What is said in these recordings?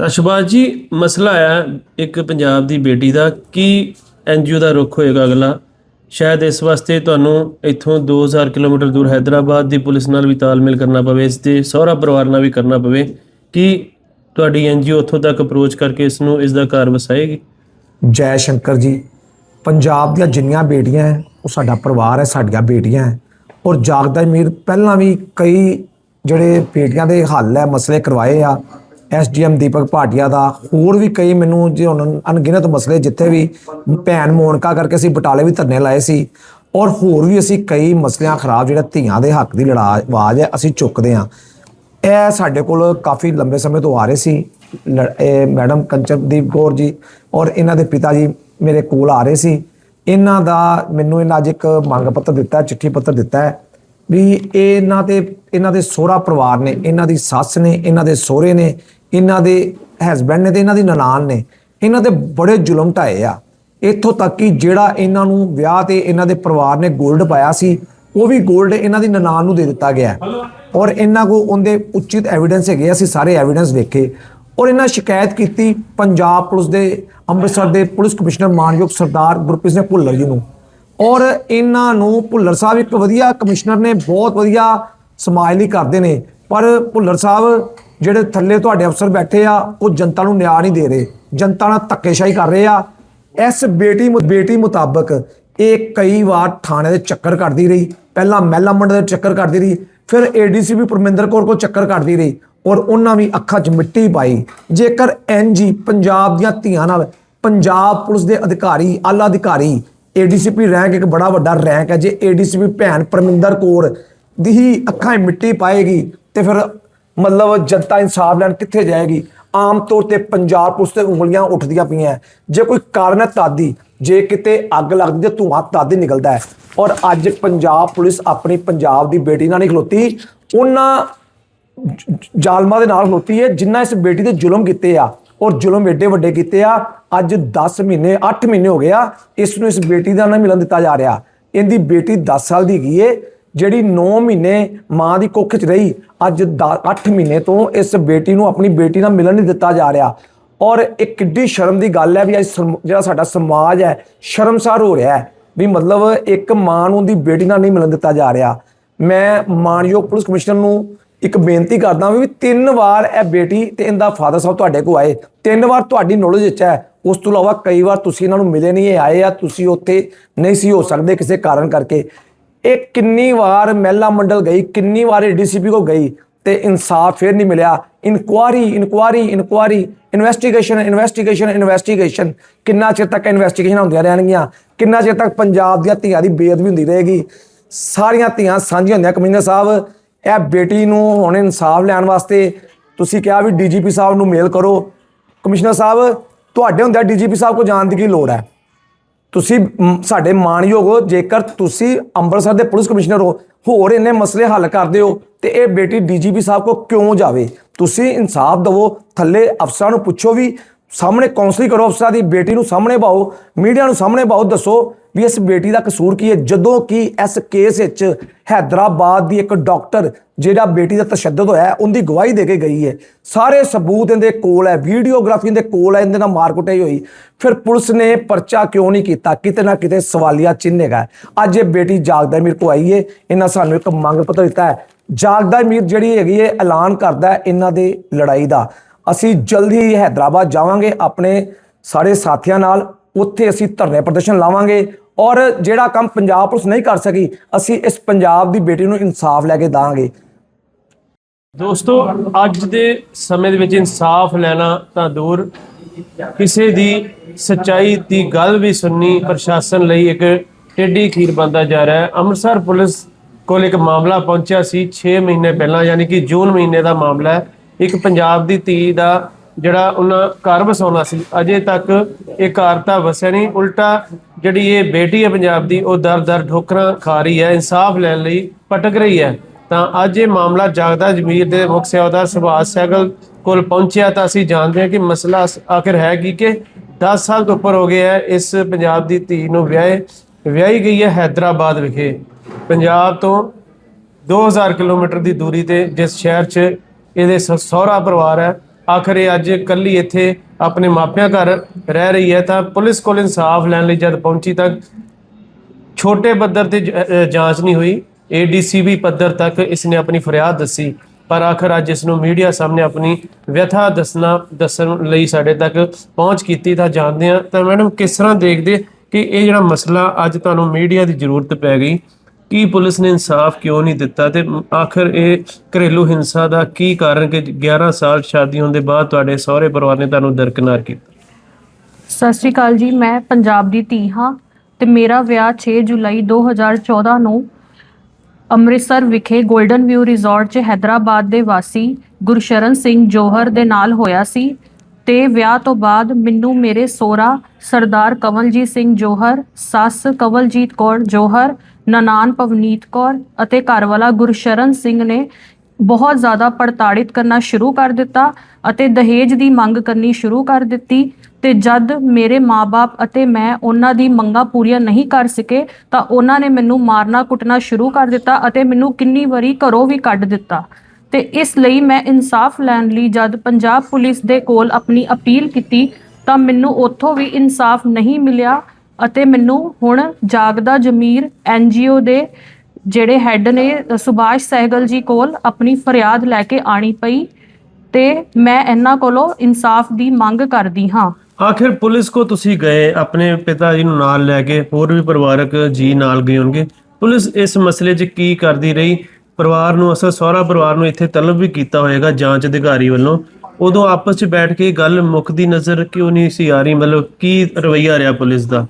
ਤਾਂ ਸ਼ੁਭਾਜ ਜੀ, ਮਸਲਾ ਆਇਆ ਇੱਕ ਪੰਜਾਬ ਦੀ ਬੇਟੀ ਦਾ, ਕੀ ਕਿ ਐਨਜੀਓ ਦਾ ਰੁਖ ਹੋਏਗਾ ਅਗਲਾ? ਸ਼ਾਇਦ ਇਸ ਵਾਸਤੇ ਤੁਹਾਨੂੰ ਇੱਥੋਂ 2000 ਕਿਲੋਮੀਟਰ ਦੂਰ ਹైదరాబాద్ ਦੀ ਪੁਲਿਸ ਨਾਲ ਵੀ ਤਾਲਮੇਲ ਕਰਨਾ ਪਵੇ, ਇਸ ਦੇ ਸਹੁਰਾ ਪਰਿਵਾਰ ਨਾਲ ਵੀ ਕਰਨਾ ਪਵੇ। ਕਿ ਤੁਹਾਡੀ ਐਨਜੀਓ ਉੱਥੋਂ ਤੱਕ ਅਪਰੋਚ ਕਰਕੇ ਇਸ ਨੂੰ, ਇਸ ਦਾ ਘਰ ਵਸਾਏਗੀ? ਜੈ ਸ਼ੰਕਰ ਜੀ, ਪੰਜਾਬ ਦੀਆਂ ਜਿੰਨੀਆਂ ਬੇਟੀਆਂ ਹੈ, ਉਹ ਸਾਡਾ ਪਰਿਵਾਰ ਹੈ, ਸਾਡੀਆਂ ਬੇਟੀਆਂ ਹੈ। ਔਰ ਜਾਗਦਾ ਮੀਰ ਪਹਿਲਾਂ ਵੀ ਕਈ ਜਿਹੜੇ ਬੇਟੀਆਂ ਦੇ ਹੱਲ ਹੈ, ਮਸਲੇ ਕਰਵਾਏ ਆ ਐਸਡੀਐਮ ਦੀਪਕ ਭਾਟੀਆ ਦਾ। ਹੋਰ ਵੀ ਕਈ ਮੈਨੂੰ ਜੇ ਹੁਣ ਅਣਗਿਣਤ ਮਸਲੇ ਜਿੱਥੇ ਵੀ ਭੈਣ ਮੋਨਕਾ ਕਰਕੇ ਅਸੀਂ ਬਟਾਲੇ ਵੀ ਧਰਨੇ ਲਾਏ ਸੀ, ਔਰ ਹੋਰ ਵੀ ਅਸੀਂ ਕਈ ਮਸਲਿਆਂ ਖਰਾਬ ਜਿਹੜਾ ਧੀਆਂ ਦੇ ਹੱਕ ਦੀ ਲੜਾ ਆਵਾਜ਼ ਹੈ, ਅਸੀਂ ਚੁੱਕਦੇ ਹਾਂ। ਇਹ ਸਾਡੇ ਕੋਲ ਕਾਫੀ ਲੰਬੇ ਸਮੇਂ ਤੋਂ ਆ ਰਹੇ ਸੀ ਲ- ਇਹ ਮੈਡਮ ਕੰਚਨਦੀਪ ਕੌਰ ਜੀ ਔਰ ਇਹਨਾਂ ਦੇ ਪਿਤਾ ਜੀ ਮੇਰੇ ਕੋਲ ਆ ਰਹੇ ਸੀ। ਇਹਨਾਂ ਦਾ ਮੈਨੂੰ ਇਹਨਾਂ ਅੱਜ ਇੱਕ ਮੰਗ ਪੱਤਰ ਦਿੱਤਾ, ਚਿੱਠੀ ਪੱਤਰ ਦਿੱਤਾ ਹੈ। ਵੀ ਇਹ ਇਹਨਾਂ ਦੇ ਇਹਨਾਂ ਦੇ ਸਹੁਰਾ ਪਰਿਵਾਰ ਨੇ ਇਹਨਾਂ ਦੀ ਸੱਸ ਨੇ ਇਹਨਾਂ ਦੇ ਸਹੁਰੇ ਨੇ ਇਹਨਾਂ ਦੇ ਹਸਬੰਡ ਨੇ ਤੇ ਇਹਨਾਂ ਦੀ ਨਨਾਣ ਨੇ ਇਹਨਾਂ ਤੇ ਬੜੇ ਜ਼ੁਲਮ ਢਾਏ ਆ। ਇੱਥੋਂ ਤੱਕ ਕਿ ਜਿਹੜਾ ਇਹਨਾਂ ਨੂੰ ਵਿਆਹ ਤੇ ਇਹਨਾਂ ਦੇ ਪਰਿਵਾਰ ਨੇ 골ਡ ਪਾਇਆ ਸੀ ਉਹ ਵੀ 골ਡ ਇਹਨਾਂ ਦੀ ਨਨਾਣ ਨੂੰ ਦੇ ਦਿੱਤਾ ਗਿਆ। ਔਰ ਇਹਨਾਂ ਕੋ ਉਹਦੇ ਉਚਿਤ ਐਵੀਡੈਂਸ ਹੈਗੇ ਆ, ਅਸੀਂ ਸਾਰੇ ਐਵੀਡੈਂਸ ਵੇਖੇ ਔਰ ਇਹਨਾਂ ਸ਼ਿਕਾਇਤ ਕੀਤੀ ਪੰਜਾਬ ਪੁਲਿਸ ਦੇ ਅੰਮ੍ਰਿਤਸਰ ਦੇ ਪੁਲਿਸ ਕਮਿਸ਼ਨਰ ਮਾਨਯੋਗ ਸਰਦਾਰ ਗੁਰਪ੍ਰੀਤ ਸਿੰਘ ਭੁੱਲਰ ਜੀ ਨੂੰ। ਔਰ ਇਹਨਾਂ ਨੂੰ ਭੁੱਲਰ ਸਾਹਿਬ ਇੱਕ ਵਧੀਆ ਕਮਿਸ਼ਨਰ ਨੇ, ਬਹੁਤ ਵਧੀਆ ਸਮਾਜ ਲਈ ਕਰਦੇ ਨੇ। ਪਰ ਭੁੱਲਰ ਸਾਹਿਬ ਜਿਹੜੇ ਥੱਲੇ ਤੁਹਾਡੇ ਅਫਸਰ ਬੈਠੇ ਆ, ਉਹ ਜਨਤਾ ਨੂੰ ਨਿਆਂ ਨਹੀਂ ਦੇ ਰਹੇ। ਜਨਤਾ ਨਾਲ ਧੱਕੇਸ਼ਾਹੀ ਕਰ ਰਹੇ ਆ। ਇਸ ਬੇਟੀ ਮੁ- ਬੇਟੀ ਮੁਤਾਬਕ ਇਹ ਕਈ ਵਾਰ ਥਾਣੇ ਦੇ ਚੱਕਰ ਕੱਢਦੀ ਰਹੀ। ਪਹਿਲਾਂ ਮਹਿਲਾ ਮੰਡਲ ਦੇ ਚੱਕਰ ਕੱਢਦੀ ਰਹੀ, ਫਿਰ ਏਡੀਸੀਪੀ ਪਰਮਿੰਦਰ ਕੌਰ ਕੋਲ ਚੱਕਰ ਕੱਢਦੀ ਰਹੀ ਔਰ ਉਹਨਾਂ ਵੀ ਅੱਖਾਂ 'ਚ ਮਿੱਟੀ ਪਾਈ। ਜੇਕਰ ਐਨਜੀ ਪੰਜਾਬ ਦੀਆਂ ਧੀਆਂ ਨਾਲ ਪੰਜਾਬ ਪੁਲਿਸ ਦੇ ਅਧਿਕਾਰੀ, ਆਲਾ ਅਧਿਕਾਰੀ ਏਡੀਸੀਪੀ ਰੈਂਕ ਇੱਕ ਬੜਾ ਵੱਡਾ ਰੈਂਕ ਹੈ। ਜੇ ਏਡੀਸੀਪੀ ਭੈਣ ਪਰਮਿੰਦਰ ਕੌਰ ਦੀ ਹੀ ਅੱਖਾਂ 'ਚ ਮਿੱਟੀ ਪਾਏਗੀ ਤੇ ਫਿਰ ਮਤਲਬ ਜਨਤਾ ਇਨਸਾਫ ਲੈਣ ਕਿੱਥੇ ਜਾਏਗੀ? ਆਮ ਤੌਰ ਤੇ ਪੰਜਾਬ ਪੁਲਿਸ ਤੇ ਉਂਗਲੀਆਂ ਉੱਠਦੀਆਂ ਪਈਆਂ। ਜੇ ਕੋਈ ਕਾਰਨ ਹੈ ਤਾਦੀ, ਜੇ ਕਿਤੇ ਅੱਗ ਲੱਗਦੀ ਤੇ ਧੂਆਂ ਤਾਦੀ ਨਿਕਲਦਾ ਹੈ। ਔਰ ਅੱਜ ਪੰਜਾਬ ਪੁਲਿਸ ਆਪਣੀ ਪੰਜਾਬ ਦੀ ਬੇਟੀ ਨਾਲ ਨਹੀਂ ਖਲੋਤੀ, ਉਹਨਾਂ ਜ਼ਾਲਮਾਂ ਦੇ ਨਾਲ ਖਲੋਤੀ ਹੈ, ਜਿਨ੍ਹਾਂ ਇਸ ਬੇਟੀ ਤੇ ਜ਼ੁਲਮ ਕੀਤੇ ਆ। ਔਰ ਜ਼ੁਲਮ ਏਡੇ ਵੱਡੇ ਕੀਤੇ ਆ, ਅੱਜ 10 ਮਹੀਨੇ 8 ਮਹੀਨੇ ਹੋ ਗਏ ਆ ਇਸ ਨੂੰ ਇਸ ਬੇਟੀ ਦਾ ਨਾ ਮਿਲਣ ਦਿੱਤਾ ਜਾ ਰਿਹਾ। ਇਹਦੀ ਬੇਟੀ 10 ਸਾਲ ਦੀ ਹੈਗੀ ਏ, ਜਿਹੜੀ 9 ਮਹੀਨੇ ਮਾਂ ਦੀ ਕੁੱਖ 'ਚ ਰਹੀ, ਅੱਜ 8 ਮਹੀਨੇ ਤੋਂ ਇਸ ਬੇਟੀ ਨੂੰ ਆਪਣੀ ਬੇਟੀ ਨਾਲ ਮਿਲਣ ਨਹੀਂ ਦਿੱਤਾ ਜਾ ਰਿਹਾ। ਔਰ ਇਹ ਕਿੱਡੀ ਸ਼ਰਮ ਦੀ ਗੱਲ ਹੈ ਵੀ ਅੱਜ ਜਿਹੜਾ ਸਾਡਾ ਸਮਾਜ ਹੈ, ਸ਼ਰਮਸਾਰ ਹੋ ਰਿਹਾ ਹੈ, ਵੀ ਮਤਲਬ ਇੱਕ ਮਾਂ ਨੂੰ ਦੀ ਬੇਟੀ ਨਾਲ ਨਹੀਂ ਮਿਲਣ ਦਿੱਤਾ ਜਾ ਰਿਹਾ। ਮੈਂ ਮਾਨਯੋਗ ਪੁਲਿਸ ਕਮਿਸ਼ਨਰ ਨੂੰ ਇੱਕ ਬੇਨਤੀ ਕਰਦਾ ਵੀ ਤਿੰਨ ਵਾਰ ਇਹ ਬੇਟੀ ਤੇ ਇਹਦਾ ਫਾਦਰ ਸਾਹਿਬ ਤੁਹਾਡੇ ਕੋਲ ਆਏ। ਤਿੰਨ ਵਾਰ ਤੁਹਾਡੀ ਨੌਲੇਜ ਵਿੱਚ ਹੈ। ਉਸ ਤੋਂ ਇਲਾਵਾ ਕਈ ਵਾਰ ਤੁਸੀਂ ਇਹਨਾਂ ਨੂੰ ਮਿਲੇ ਨਹੀਂ, ਇਹ ਆਏ ਆ, ਤੁਸੀਂ ਉੱਥੇ ਨਹੀਂ ਸੀ ਹੋ ਸਕਦੇ ਕਿਸੇ ਕਾਰਨ ਕਰਕੇ। ਇਹ ਕਿੰਨੀ ਵਾਰ ਮਹਿਲਾ ਮੰਡਲ ਗਈ, ਕਿੰਨੀ ਵਾਰ ਡੀਸੀਪੀ ਕੋ ਗਈ ਤੇ ਇਨਸਾਫ ਫਿਰ ਨਹੀਂ ਮਿਲਿਆ। Inquiry inquiry inquiry investigation investigation investigation ਕਿੰਨਾ ਚਿਰ ਤੱਕ ਇਨਵੈਸਟੀਗੇਸ਼ਨ ਹੁੰਦੀਆਂ ਰਹਿਣਗੀਆਂ? ਕਿੰਨਾ ਚਿਰ ਤੱਕ ਪੰਜਾਬ ਦੀਆਂ ਧੀਆਂ ਦੀ ਬੇਅਦਬੀ ਹੁੰਦੀ ਰਹੇਗੀ? ਸਾਰੀਆਂ ਧੀਆਂ ਸਾਂਝੀਆਂ ਹੁੰਦੀਆਂ। ਕਮਿਸ਼ਨਰ ਸਾਹਿਬ ਇਹ ਬੇਟੀ ਨੂੰ ਹੁਣ ਇਨਸਾਫ ਲੈਣ ਵਾਸਤੇ ਤੁਸੀਂ ਕਿਹਾ ਵੀ ਡੀਜੀਪੀ ਸਾਹਿਬ ਨੂੰ ਮੇਲ ਕਰੋ। ਕਮਿਸ਼ਨਰ ਸਾਹਿਬ, ਤੁਹਾਡੇ ਹੁੰਦਿਆਂ ਡੀਜੀਪੀ ਸਾਹਿਬ ਕੋ ਜਾਣ ਦੀ ਕੀ ਲੋੜ ਹੈ? ਤੁਸੀਂ ਸਾਡੇ ਮਾਣਯੋਗ ਹੋ, ਜੇਕਰ ਤੁਸੀਂ ਅੰਮ੍ਰਿਤਸਰ ਦੇ ਪੁਲਿਸ ਕਮਿਸ਼ਨਰ ਹੋ, ਹੋਰ ਇੰਨੇ ਮਸਲੇ ਹੱਲ ਕਰਦੇ ਹੋ ਤੇ ਇਹ ਬੇਟੀ ਡੀਜੀਪੀ ਸਾਹਿਬ ਕੋ ਕਿਉਂ ਜਾਵੇ? ਤੁਸੀਂ ਇਨਸਾਫ ਦਿਵੋ, ਥੱਲੇ ਅਫਸਰਾਂ ਨੂੰ ਪੁੱਛੋ ਵੀ ਸਾਹਮਣੇ ਕਾਉਂਸਲਿੰਗ ਕਰੋ ਅਫਸਰਾਂ ਦੀ, ਬੇਟੀ ਨੂੰ ਸਾਹਮਣੇ ਪਾਓ ਮੀਡੀਆ ਨੂੰ ਸਾਹਮਣੇ ਪਾਓ ਦੱਸੋ ਵੀ ਇਸ ਬੇਟੀ ਦਾ ਕਸੂਰ ਕੀ ਹੈ? ਜਦੋਂ ਕਿ ਇਸ ਕੇਸ ਵਿੱਚ ਹੈਦਰਾਬਾਦ ਦੀ ਇੱਕ ਡਾਕਟਰ ਜਿਹੜਾ ਬੇਟੀ ਦਾ ਤਸ਼ੱਦਦ ਹੋਇਆ ਉਹਦੀ ਗਵਾਹੀ ਦੇ ਕੇ ਗਈ ਹੈ। ਸਾਰੇ ਸਬੂਤ ਇਹਦੇ ਕੋਲ ਹੈ, ਵੀਡੀਓਗ੍ਰਾਫੀ ਇਹਦੇ ਕੋਲ ਹੈ, ਇਹਦੇ ਨਾਲ ਮਾਰਕੁਟਾਈ ਹੋਈ। ਫਿਰ ਪੁਲਿਸ ਨੇ ਪਰਚਾ ਕਿਉਂ ਨਹੀਂ ਕੀਤਾ? ਕਿਤੇ ਨਾ ਕਿਤੇ ਸਵਾਲੀਆ ਚਿੰਨ੍ਹ ਅੱਜ ਇਹ ਬੇਟੀ ਜਾਗਦਾ ਮੀਰ ਕੋ ਆਈ ਹੈ ਇਹਨਾਂ ਸਾਨੂੰ ਇੱਕ ਮੰਗ ਪੱਤਰ ਦਿੱਤਾ ਹੈ। ਜਾਗਦਾ ਮੀਰ ਜਿਹੜੀ ਹੈਗੀ ਹੈ ਐਲਾਨ ਕਰਦਾ ਇਹਨਾਂ ਦੇ ਲੜਾਈ ਦਾ। ਅਸੀਂ ਜਲਦੀ ਹੀ ਹੈਦਰਾਬਾਦ ਜਾਵਾਂਗੇ, ਆਪਣੇ ਸਾਰੇ ਸਾਥੀਆਂ ਨਾਲ। ਉੱਥੇ ਅਸੀਂ ਧਰਨੇ ਪ੍ਰਦਰਸ਼ਨ ਲਾਵਾਂਗੇ ਔਰ ਜਿਹੜਾ ਕੰਮ ਪੰਜਾਬ ਪੁਲਿਸ ਨਹੀਂ ਕਰ ਸਕੀ, ਅਸੀਂ ਇਸ ਪੰਜਾਬ ਦੀ ਬੇਟੀ ਨੂੰ ਇਨਸਾਫ ਲੈ ਕੇ ਦਾਂਗੇ। ਦੋਸਤੋ, ਅੱਜ ਦੇ ਸਮੇਂ ਦੇ ਵਿੱਚ ਇਨਸਾਫ ਲੈਣਾ ਤਾਂ ਦੂਰ। ਕਿਸੇ ਦੀ ਸੱਚਾਈ ਦੀ ਗੱਲ ਵੀ ਸੁਣਨੀ ਪ੍ਰਸ਼ਾਸਨ ਲਈ ਇੱਕ ਟੇਢੀ ਖੀਰ ਬਣਦਾ ਜਾ ਰਿਹਾ ਹੈ। ਅੰਮ੍ਰਿਤਸਰ ਪੁਲਿਸ ਕੋਲ ਇੱਕ ਮਾਮਲਾ ਪਹੁੰਚਿਆ ਸੀ 6 ਮਹੀਨੇ ਪਹਿਲਾਂ, ਯਾਨੀ ਕਿ ਜੂਨ ਮਹੀਨੇ ਦਾ ਮਾਮਲਾ ਹੈ। ਇੱਕ ਪੰਜਾਬ ਦੀ ਧੀ ਦਾ ਜਿਹੜਾ ਉਹਨਾਂ ਘਰ ਵਸਾਉਣਾ ਸੀ, ਅਜੇ ਤੱਕ ਇਹ ਘਰ ਤਾਂ ਵਸਿਆ ਨਹੀਂ। ਉਲਟਾ ਜਿਹੜੀ ਇਹ ਬੇਟੀ ਹੈ ਪੰਜਾਬ ਦੀ, ਉਹ ਦਰ-ਦਰ ਠੋਕਰਾਂ ਖਾ ਰਹੀ ਹੈ, ਇਨਸਾਫ ਲੈਣ ਲਈ ਪਟਕ ਰਹੀ ਹੈ। ਤਾਂ ਅੱਜ ਇਹ ਮਾਮਲਾ ਜਾਗਦਾ ਜ਼ਮੀਰ ਦੇ ਮੁਖ ਸਿਆਦਾ ਸੁਭਾਸ਼ ਸੈਗਲ ਕੋਲ ਪਹੁੰਚਿਆ ਤਾਂ ਅਸੀਂ ਜਾਣਦੇ ਹਾਂ ਕਿ ਮਸਲਾ ਆਖਿਰ ਹੈ ਕੀ ਕਿ 10 ਸਾਲ ਤੋਂ ਉੱਪਰ ਹੋ ਗਿਆ ਹੈ, ਇਸ ਪੰਜਾਬ ਦੀ ਧੀ ਨੂੰ ਵਿਆਹੇ, ਵਿਆਹੀ ਗਈ ਹੈ ਹైదరాబాద్ ਵਿਖੇ। ਪੰਜਾਬ ਤੋਂ 2000 ਕਿਲੋਮੀਟਰ ਦੀ ਦੂਰੀ ਤੇ ਜਿਸ ਸ਼ਹਿਰ 'ਚ ਇਹਦੇ ਸ- ਸਹੁਰਾ ਪਰਿਵਾਰ ਹੈ। ਆਖਰ ਇਹ ਅੱਜ ਕੱਲੀ ਇੱਥੇ ਆਪਣੇ ਮਾਪਿਆਂ ਘਰ ਰਹਿ ਰਹੀ ਹੈ ਤਾਂ ਪੁਲਿਸ ਕੋਲ ਇਨਸਾਫ ਲੈਣ ਲਈ ਜਦ ਪਹੁੰਚੀ ਤਾਂ ਛੋਟੇ ਪੱਧਰ ਤੇ ਜਾਂਚ ਨਹੀਂ ਹੋਈ। ਏਡੀਸੀਬੀ ਪੱਧਰ ਤੱਕ ਇਸਨੇ ਆਪਣੀ ਫਰਿਆਦ ਦੱਸੀ। ਪਰ ਆਖਰ ਅੱਜ ਇਸ ਨੂੰ ਮੀਡੀਆ ਸਾਹਮਣੇ ਆਪਣੀ ਵਿਅਥਾ ਦੱਸਣਾ, ਦੱਸਣ ਲਈ ਸਾਡੇ ਤੱਕ ਪਹੁੰਚ ਕੀਤੀ ਤਾਂ ਜਾਣਦੇ ਹਾਂ। ਤਾਂ ਮੈਡਮ, ਕਿਸ ਤਰ੍ਹਾਂ ਦੇਖਦੇ ਕਿ ਇਹ ਜਿਹੜਾ ਮਸਲਾ ਅੱਜ ਤੁਹਾਨੂੰ ਮੀਡੀਆ ਦੀ ਜ਼ਰੂਰਤ ਪੈ ਗਈ? ਕੀ ਪੁਲਿਸ ਨੇ ਇਨਸਾਫ ਕਿਉਂ ਨਹੀਂ ਦਿੱਤਾ ਤੇ ਆਖਰ ਇਹ ਘਰੇਲੂ ਹਿੰਸਾ ਦਾ ਕੀ ਕਾਰਨ ਕਿ 11 ਸਾਲ ਸ਼ਾਦੀ ਹੋਣ ਦੇ ਬਾਅਦ ਤੁਹਾਡੇ ਸਹੁਰੇ ਪਰਿਵਾਰ ਨੇ ਤੁਹਾਨੂੰ ਦਰਕਨਾਰ ਕੀਤਾ? ਸਤਿ ਸ਼੍ਰੀ ਅਕਾਲ ਜੀ, ਮੈਂ ਪੰਜਾਬ ਦੀ ਧੀ ਹਾਂ ਤੇ ਮੇਰਾ ਵਿਆਹ 6 ਜੁਲਾਈ 2014 ਨੂੰ ਅੰਮ੍ਰਿਤਸਰ ਵਿਖੇ 골ਡਨ ਵਿਊ ਰਿਜ਼ੋਰਟ 'ਚ ਹੈਦਰਾਬਾਦ ਦੇ ਵਾਸੀ ਗੁਰਸ਼ਰਨ ਸਿੰਘ ਜੋਹਰ ਦੇ ਨਾਲ ਹੋਇਆ ਸੀ ਤੇ ਵਿਆਹ ਤੋਂ ਬਾਅਦ ਮੈਨੂੰ ਮੇਰੇ ਸੋਹਰਾ ਸਰਦਾਰ ਕਵਲਜੀਤ ਸਿੰਘ ਜੋਹਰ, ਸੱਸ ਕਵਲਜੀਤ ਕੌਰ ਜੋਹਰ ਨਨਾਨ ਪਵਨੀਤ ਕੌਰ ਅਤੇ ਘਰਵਾਲਾ ਗੁਰਸ਼ਰਨ ਸਿੰਘ ਨੇ ਬਹੁਤ ਜ਼ਿਆਦਾ ਪੜਤਾੜਿਤ ਕਰਨਾ ਸ਼ੁਰੂ ਕਰ ਦਿੱਤਾ ਅਤੇ ਦਹੇਜ ਦੀ ਮੰਗ ਕਰਨੀ ਸ਼ੁਰੂ ਕਰ ਦਿੱਤੀ ਤੇ ਜਦ ਮੇਰੇ ਮਾਪੇ ਅਤੇ ਮੈਂ ਉਹਨਾਂ ਦੀ ਮੰਗਾਂ ਪੂਰੀਆਂ ਨਹੀਂ ਕਰ ਸਕੇ ਤਾਂ ਉਹਨਾਂ ਨੇ ਮੈਨੂੰ ਮਾਰਨਾ ਕੁੱਟਣਾ ਸ਼ੁਰੂ ਕਰ ਦਿੱਤਾ ਅਤੇ ਮੈਨੂੰ ਕਿੰਨੀ ਵਾਰੀ ਘਰੋਂ ਵੀ ਕੱਢ ਦਿੱਤਾ। ਤੇ ਇਸ ਲਈ ਮੈਂ ਇਨਸਾਫ ਲੈਣ ਲਈ ਜਦ ਪੰਜਾਬ ਪੁਲਿਸ ਦੇ ਕੋਲ ਆਪਣੀ ਅਪੀਲ ਕੀਤੀ ਤਾਂ ਮੈਨੂੰ ਉੱਥੋਂ ਵੀ ਇਨਸਾਫ ਨਹੀਂ ਮਿਲਿਆ। ਅਤੇ ਮੈਨੂੰ ਹੁਣ ਜਾਗਦਾ ਜ਼ਮੀਰ ਐਨਜੀਓ ਦੇ ਜਿਹੜੇ ਹੈੱਡ ਨੇ ਸੁਭਾਸ਼ ਸਹਿਗਲ ਜੀ ਕੋਲ ਆਪਣੀ ਫਰਿਆਦ ਲੈ ਕੇ ਆਣੀ ਪਈ ਤੇ ਮੈਂ ਇਹਨਾਂ ਕੋਲੋਂ ਇਨਸਾਫ ਦੀ ਮੰਗ ਕਰਦੀ ਹਾਂ। ਆਖਿਰ ਪੁਲਿਸ ਕੋ ਤੁਸੀਂ ਗਏ, ਆਪਣੇ ਪਿਤਾ ਜੀ ਨੂੰ ਨਾਲ ਲੈ ਕੇ, ਹੋਰ ਵੀ ਪਰਿਵਾਰਕ ਜੀ ਨਾਲ ਗਏ ਹੋਣਗੇ। ਪੁਲਿਸ ਇਸ ਮਸਲੇ 'ਚ ਕੀ ਕਰਦੀ ਰਹੀ? ਪਰਿਵਾਰ ਨੂੰ, ਅਸਲ ਸਹੁਰਾ ਪਰਿਵਾਰ ਨੂੰ ਇੱਥੇ ਤਲਬ ਵੀ ਕੀਤਾ ਹੋਏਗਾ ਜਾਂਚ ਅਧਿਕਾਰੀ ਵੱਲੋਂ। ਉਦੋਂ ਆਪਸ 'ਚ ਬੈਠ ਕੇ ਗੱਲ ਮੁੱਕਦੀ ਨਜ਼ਰ ਕਿਉਂ ਨਹੀਂ ਸੀ ਆ ਰਹੀ? ਮਤਲਬ ਕੀ ਰਵੱਈਆ ਰਿਹਾ ਪੁਲਿਸ ਦਾ?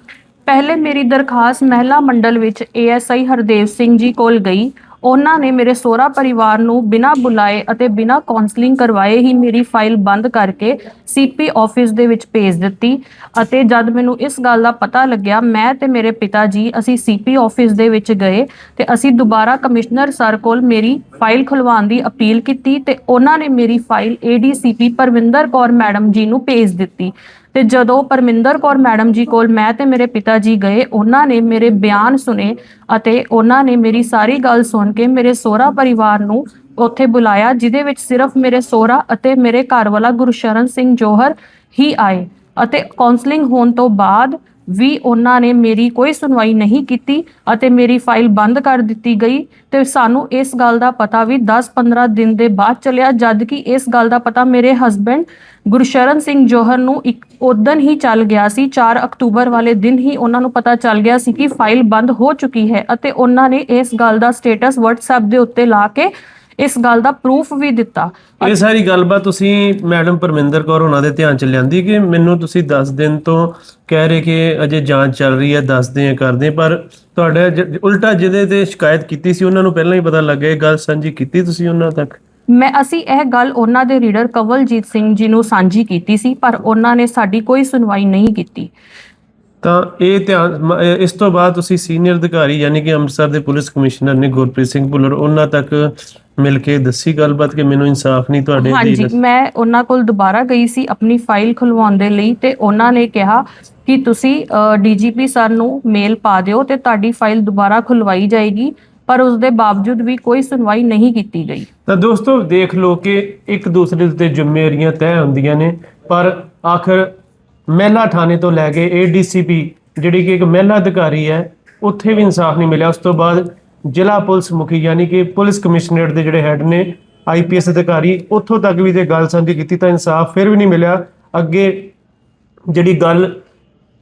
ਪਹਿਲੇ ਮੇਰੀ ਦਰਖਾਸਤ ਮਹਿਲਾ ਮੰਡਲ ਵਿੱਚ ਏਐਸਆਈ ਹਰਦੇਵ ਸਿੰਘ ਜੀ ਕੋਲ ਗਈ। ਉਹਨਾਂ ਨੇ ਮੇਰੇ ਸੋਹਰਾ ਪਰਿਵਾਰ ਨੂੰ ਬਿਨਾਂ ਬੁਲਾਏ ਅਤੇ ਬਿਨਾਂ ਕਾਉਂਸਲਿੰਗ ਕਰਵਾਏ ਹੀ ਮੇਰੀ ਫਾਈਲ ਬੰਦ ਕਰਕੇ ਸੀਪੀ ਆਫਿਸ ਦੇ ਵਿੱਚ ਭੇਜ ਦਿੱਤੀ ਅਤੇ ਜਦ ਮੈਨੂੰ ਇਸ ਗੱਲ ਦਾ ਪਤਾ ਲੱਗਿਆ, ਮੈਂ ਤੇ ਮੇਰੇ ਪਿਤਾ ਜੀ ਅਸੀਂ ਸੀਪੀ ਆਫਿਸ ਦੇ ਵਿੱਚ ਗਏ ਤੇ ਅਸੀਂ ਦੁਬਾਰਾ ਕਮਿਸ਼ਨਰ ਸਰ ਕੋਲ ਮੇਰੀ ਫਾਈਲ ਖੁਲਵਾਉਣ ਦੀ ਅਪੀਲ ਕੀਤੀ ਤੇ ਉਹਨਾਂ ਨੇ ਮੇਰੀ file ADCP Parvinder Kaur madam ji ਨੂੰ ਭੇਜ ਦਿੱਤੀ। ਤੇ ਜਦੋਂ ਪਰਮਿੰਦਰ ਕੌਰ ਮੈਡਮ ਜੀ ਕੋਲ ਮੈਂ ਤੇ ਮੇਰੇ ਪਿਤਾ ਜੀ ਗਏ, ਉਹਨਾਂ ਨੇ ਮੇਰੇ ਬਿਆਨ ਸੁਨੇ ਅਤੇ ਉਹਨਾਂ ਨੇ ਮੇਰੀ ਸਾਰੀ ਗੱਲ ਸੁਣ ਕੇ ਮੇਰੇ ਸੋਹਰਾ ਪਰਿਵਾਰ ਨੂੰ ਉੱਥੇ ਬੁਲਾਇਆ ਜਿਦੇ ਵਿੱਚ ਸਿਰਫ ਮੇਰੇ ਸੋਹਰਾ ਅਤੇ ਮੇਰੇ ਘਰ ਵਾਲਾ ਗੁਰਸ਼ਰਨ ਸਿੰਘ ਜੋਹਰ ਹੀ ਆਏ ਅਤੇ ਕਾਉਂਸਲਿੰਗ ਹੋਣ ਤੋਂ ਬਾਅਦ ਵੀ ਉਹਨਾਂ ਨੇ ਮੇਰੀ ਕੋਈ ਸੁਣਵਾਈ ਨਹੀਂ ਕੀਤੀ ਅਤੇ ਮੇਰੀ ਫਾਈਲ ਬੰਦ ਕਰ ਦਿੱਤੀ ਗਈ ਤੇ ਸਾਨੂੰ ਇਸ ਗੱਲ ਦਾ ਪਤਾ ਵੀ 10-15 ਦਿਨ ਦੇ ਬਾਅਦ ਚੱਲਿਆ, ਜਦ ਕਿ ਇਸ ਗੱਲ ਦਾ ਪਤਾ ਮੇਰੇ ਹਸਬੰਡ ਗੁਰਸ਼ਰਨ ਸਿੰਘ ਜੋਹਰ ਨੂੰ ਇੱਕ ਉਦੋਂ ਹੀ ਚੱਲ ਗਿਆ ਸੀ 4 ਅਕਤੂਬਰ ਵਾਲੇ ਦਿਨ ਹੀ ਉਹਨਾਂ ਨੂੰ ਪਤਾ ਚੱਲ ਗਿਆ ਸੀ ਕਿ ਫਾਈਲ ਬੰਦ ਹੋ ਚੁੱਕੀ ਹੈ ਅਤੇ ਉਹਨਾਂ ਨੇ ਇਸ ਗੱਲ ਦਾ ਸਟੇਟਸ WhatsApp ਦੇ ਉੱਤੇ ਲਾ ਕੇ ਇਸ ਗੱਲ ਦਾ ਪ੍ਰੂਫ ਵੀ ਦਿੱਤਾ। ਇਹ ਸਾਰੀ ਗੱਲਬਾਤ ਤੁਸੀਂ ਮੈਡਮ ਪਰਮਿੰਦਰ ਕੌਰ ਉਹਨਾਂ ਦੇ ਧਿਆਨ ਚ ਲਿਆਂਦੀ ਕਿ ਮੈਨੂੰ ਤੁਸੀਂ 10 ਦਿਨ ਤੋਂ ਕਹਿ ਰਹੇ ਕਿ ਅਜੇ ਜਾਂਚ ਚੱਲ ਰਹੀ ਹੈ ਦੱਸਦੇ ਆ ਕਰਦੇ ਪਰ ਤੁਹਾਡਾ ਜ- ਉਲਟਾ ਜਿਹਦੇ ਤੇ ਸ਼ਿਕਾਇਤ ਕੀਤੀ ਸੀ ਉਹਨਾਂ ਨੂੰ ਪਹਿਲਾਂ ਹੀ ਪਤਾ ਲੱਗ ਗਿਆ ਇਹ ਗੱਲ ਸਾਂਝੀ ਕੀਤੀ ਤੁਸੀਂ ਉਹਨਾਂ ਤੱਕ? ਮੈਂ ਅਸੀਂ ਇਹ ਗੱਲ ਉਹਨਾਂ ਦੇ ਰੀਡਰ ਕਵਲਜੀਤ ਸਿੰਘ ਜੀ ਨੂੰ ਸਾਂਝੀ ਕੀਤੀ ਸੀ ਪਰ ਉਹਨਾਂ ਨੇ ਸਾਡੀ ਕੋਈ ਸੁਣਵਾਈ ਨਹੀਂ ਕੀਤੀ। ਤਾਂ ਇਹ ਧਿਆਨ ਇਸ ਤੋਂ ਬਾਅਦ ਤੁਸੀਂ ਸੀਨੀਅਰ ਅਧਿਕਾਰੀ ਯਾਨੀ ਕਿ ਅੰਮ੍ਰਿਤਸਰ ਦੇ ਪੁਲਿਸ ਕਮਿਸ਼ਨਰ ਨੇ ਗੁਰਪ੍ਰੀਤ ਸਿੰਘ ਭੁੱਲਰ ਉਹਨਾਂ ਤੱਕ ਮਿਲ ਕੇ ਦੱਸੀ ਗੱਲਬਾਤ ਕਿ ਮੈਨੂੰ ਇਨਸਾਫ ਨਹੀਂ ਤੁਹਾਡੇ ਹਾਂਜੀ ਦੀ ਮੈਂ ਉਹਨਾਂ ਕੋਲ ਦੁਬਾਰਾ ਗਈ ਸੀ ਆਪਣੀ ਫਾਈਲ ਖੁਲਵਾਉਣ ਦੇ ਲਈ ਤੇ ਉਹਨਾਂ ਨੇ ਕਿਹਾ ਕਿ ਤੁਸੀਂ ਡੀਜੀਪੀ ਸਰ ਨੂੰ ਮੇਲ ਪਾ ਦਿਓ ਤੇ ਤੁਹਾਡੀ ਫਾਈਲ ਦੁਬਾਰਾ ਖੁਲਵਾਈ ਜਾਏਗੀ ਪਰ ਉਸ ਦੇ ਬਾਵਜੂਦ ਵੀ ਕੋਈ ਸੁਣਵਾਈ ਨਹੀਂ ਕੀਤੀ ਗਈ। ਤਾਂ ਦੋਸਤੋ ਦੇਖ ਲਓ ਕਿ ਇੱਕ ਦੂਸਰੇ ਉੱਤੇ ਜ਼ਿੰਮੇਵਾਰੀਆਂ ਤੈਅ ਹੁੰਦੀਆਂ ਨੇ ਪਰ ਆਖਰ ਮਹਿਲਾ ਥਾਣੇ ਤੋਂ ਲੈ ਕੇ ਏਡੀਸੀਪੀ ਜਿਹੜੀ ਕਿ ਇੱਕ ਮਹਿਲਾ ਅਧਿਕਾਰੀ ਹੈ, ਉੱਥੇ ਵੀ ਇਨਸਾਫ ਨਹੀਂ ਮਿਲਿਆ। ਉਸ ਤੋਂ ਬਾਅਦ ਜ਼ਿਲ੍ਹਾ ਪੁਲਿਸ ਮੁਖੀ ਯਾਨੀ ਕਿ ਪੁਲਿਸ ਕਮਿਸ਼ਨਰੇਟ ਦੇ ਜਿਹੜੇ ਹੈੱਡ ਨੇ ਆਈਪੀਐਸ ਅਧਿਕਾਰੀ, ਉੱਥੋਂ ਤੱਕ ਵੀ ਜੇ ਗੱਲ ਸਾਂਝੀ ਕੀਤੀ ਤਾਂ ਇਨਸਾਫ ਫਿਰ ਵੀ ਨਹੀਂ ਮਿਲਿਆ। ਅੱਗੇ ਜਿਹੜੀ ਗੱਲ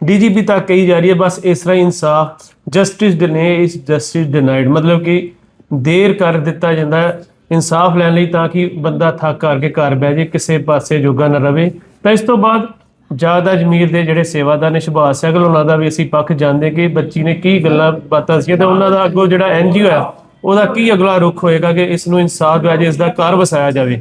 ਡੀਜੀਪੀ ਤੱਕ ਕਹੀ ਜਾ ਰਹੀ ਹੈ, ਬਸ ਇਸ ਤਰ੍ਹਾਂ ਹੀ ਇਨਸਾਫ, ਜਸਟਿਸ ਡਿਨੇ ਇਸ ਜਸਟਿਸ ਡਿਨਾਈਡ ਮਤਲਬ ਕਿ ਦੇਰ ਕਰ ਦਿੱਤਾ ਜਾਂਦਾ ਇਨਸਾਫ ਲੈਣ ਲਈ ਤਾਂ ਕਿ ਬੰਦਾ ਥੱਕ ਕਰਕੇ ਘਰ ਬਹਿ ਜੇ ਕਿਸੇ ਪਾਸੇ ਜੋਗਾ ਨਾ ਰਵੇ। ਤਾਂ ਇਸ ਤੋਂ ਬਾਅਦ ਜ਼ਿਆਦਾ ਜਮੀਰ ਦੇ ਜਿਹੜੇ ਸੇਵਾਦਾਰ ਨੇ ਸੁਭਾਸ਼ ਸਹਿਗਲ ਉਹਨਾਂ ਦਾ ਵੀ ਅਸੀਂ ਪੱਖ ਜਾਣਦੇ ਕਿ ਬੱਚੀ ਨੇ ਕੀ ਗੱਲਾਂ ਬਾਤਾਂ ਸੀ ਤੇ ਉਹਨਾਂ ਦਾ ਅੱਗੋਂ ਜਿਹੜਾ ਐਨਜੀਓ ਹੈ, ਉਹਦਾ ਕੀ ਅਗਲਾ ਰੁਖ ਹੋਏਗਾ ਕਿ ਇਸ ਨੂੰ ਇਨਸਾਫ ਦਿਵਾਇਆ ਜੇ ਇਸ ਦਾ ਘਰ ਵਸਾਇਆ ਜਾਵੇ?